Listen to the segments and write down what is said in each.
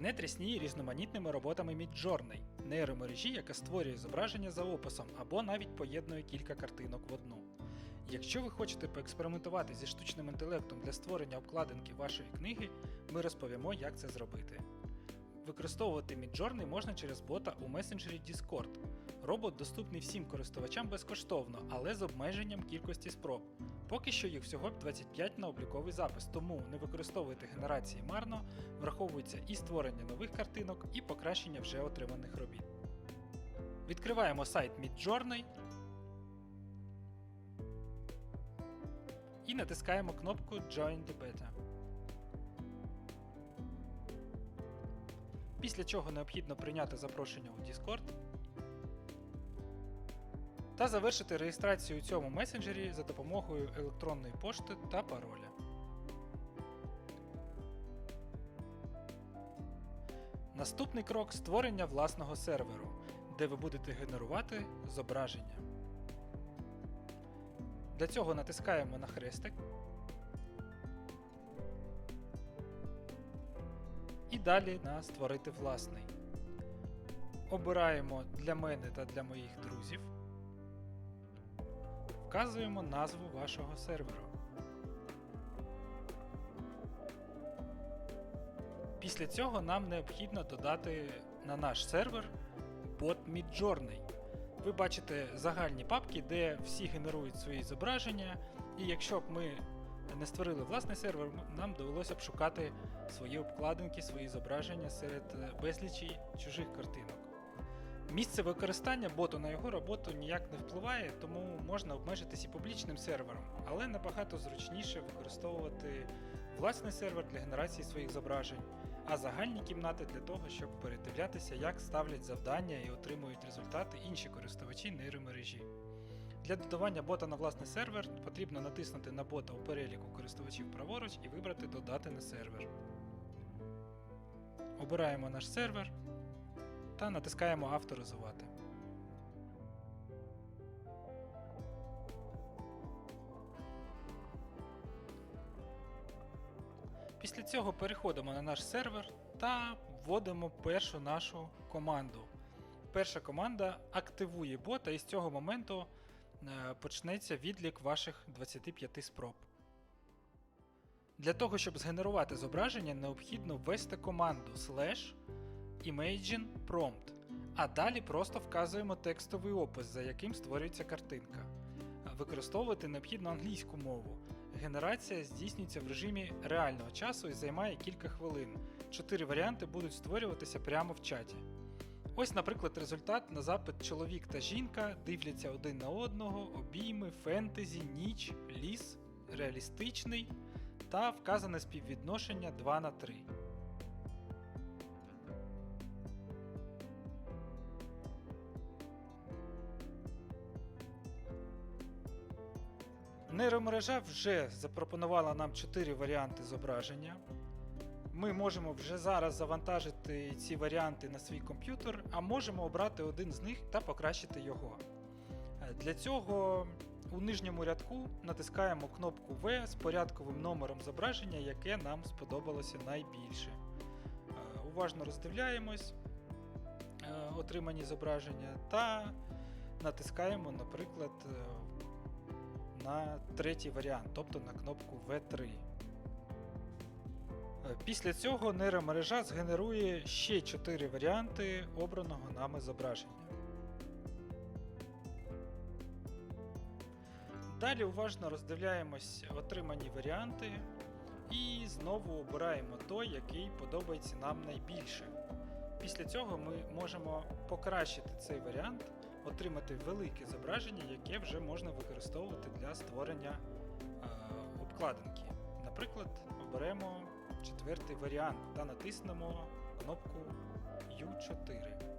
Інтернет рясніє різноманітними роботами Midjourney, нейромережі, яка створює зображення за описом або навіть поєднує кілька картинок в одну. Якщо ви хочете поекспериментувати зі штучним інтелектом для створення обкладинки вашої книги, ми розповімо, як це зробити. Використовувати Midjourney можна через бота у месенджері Discord. Робот доступний всім користувачам безкоштовно, але з обмеженням кількості спроб. Поки що їх всього 25 на обліковий запис, тому не використовуйте генерації марно, враховується і створення нових картинок, і покращення вже отриманих робіт. Відкриваємо сайт Midjourney і натискаємо кнопку Join the Beta. Після чого необхідно прийняти запрошення у Discord та завершити реєстрацію у цьому месенджері за допомогою електронної пошти та пароля. Наступний крок створення власного серверу, де ви будете генерувати зображення. Для цього натискаємо на хрестик і далі на Створити власний. Обираємо для мене та для моїх друзів. Вказуємо назву вашого серверу. Після цього нам необхідно додати на наш сервер бот Midjourney. Ви бачите загальні папки, де всі генерують свої зображення, і якщо б ми не створили власний сервер, нам довелося б шукати свої обкладинки, свої зображення серед безлічі чужих картинок. Місце використання боту на його роботу ніяк не впливає, тому можна обмежитись і публічним сервером, але набагато зручніше використовувати власний сервер для генерації своїх зображень, а загальні кімнати для того, щоб передивлятися, як ставлять завдання і отримують результати інші користувачі нейромережі. Для додавання бота на власний сервер потрібно натиснути на бота у переліку користувачів праворуч і вибрати Додати на сервер. Обираємо наш сервер та натискаємо Авторизувати. Після цього переходимо на наш сервер та вводимо першу нашу команду. Перша команда активує бота і з цього моменту е, почнеться відлік ваших 25 спроб. Для того, щоб згенерувати зображення, необхідно ввести команду slash Imagine Prompt, а далі просто вказуємо текстовий опис, за яким створюється картинка. Використовувати необхідно англійську мову. Генерація здійснюється в режимі реального часу і займає кілька хвилин. Чотири варіанти будуть створюватися прямо в чаті. Ось, наприклад, результат на запит чоловік та жінка дивляться один на одного, обійми, фентезі, ніч, ліс, реалістичний та вказане співвідношення 2 на 3. Нейромережа вже запропонувала нам 4 варіанти зображення. Ми можемо вже зараз завантажити ці варіанти на свій комп'ютер, а можемо обрати один з них та покращити його. Для цього у нижньому рядку натискаємо кнопку V з порядковим номером зображення, яке нам сподобалося найбільше. Уважно роздивляємось отримані зображення та натискаємо, наприклад, на третій варіант, тобто на кнопку V3. Після цього нейромережа згенерує ще 4 варіанти обраного нами зображення. Далі уважно роздивляємось отримані варіанти і знову обираємо той, який подобається нам найбільше. Після цього ми можемо покращити цей варіант, отримати велике зображення, яке вже можна використовувати для створення е, обкладинки. Наприклад, оберемо четвертий варіант та натиснемо кнопку U4.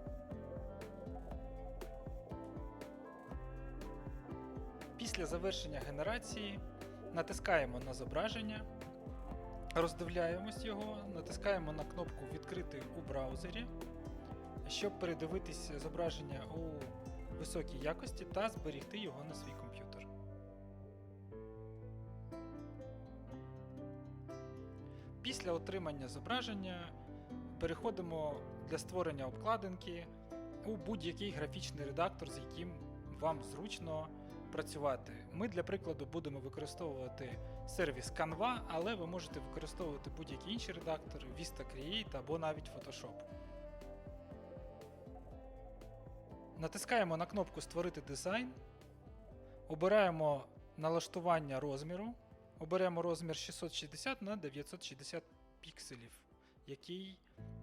Після завершення генерації натискаємо на зображення, роздивляємось його, натискаємо на кнопку Відкрити у браузері, щоб передивитись зображення у високій якості та зберігти його на свій комп'ютер. Після отримання зображення переходимо для створення обкладинки у будь-який графічний редактор, з яким вам зручно працювати. Ми для прикладу будемо використовувати сервіс Canva, але ви можете використовувати будь-який інший редактор, Vista Create або навіть Photoshop. Натискаємо на кнопку Створити дизайн, обираємо налаштування розміру, оберемо розмір 660 на 960 пікселів, який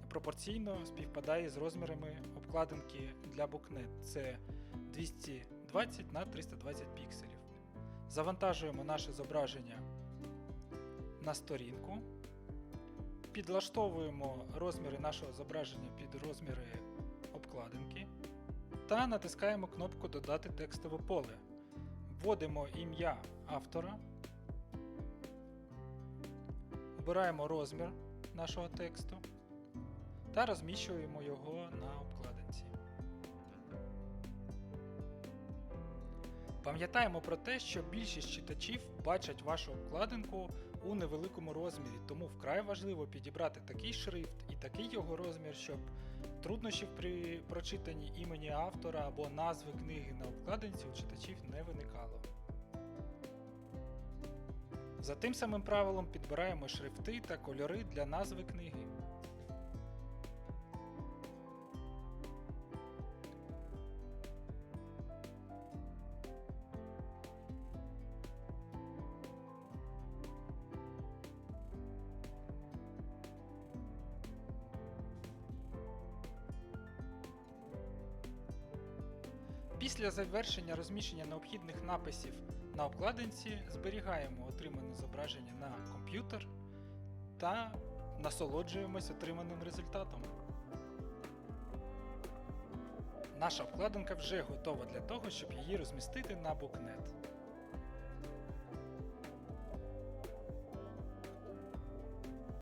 пропорційно співпадає з розмірами обкладинки для BookNet. Це 220 на 320 пікселів. Завантажуємо наше зображення на сторінку. Підлаштовуємо розміри нашого зображення під розміри обкладинки та натискаємо кнопку Додати текстове поле. Вводимо ім'я автора, обираємо розмір нашого тексту та розміщуємо його на обкладинці. Пам'ятаємо про те, що більшість читачів бачать вашу обкладинку у невеликому розмірі, тому вкрай важливо підібрати такий шрифт і такий його розмір, щоб труднощів при прочитанні імені автора або назви книги на обкладинці у читачів не виникало. За тим самим правилом підбираємо шрифти та кольори для назви книги. Після завершення розміщення необхідних написів на обкладинці зберігаємо отримане зображення на комп'ютер та насолоджуємось отриманим результатом. Наша обкладинка вже готова для того, щоб її розмістити на BookNet.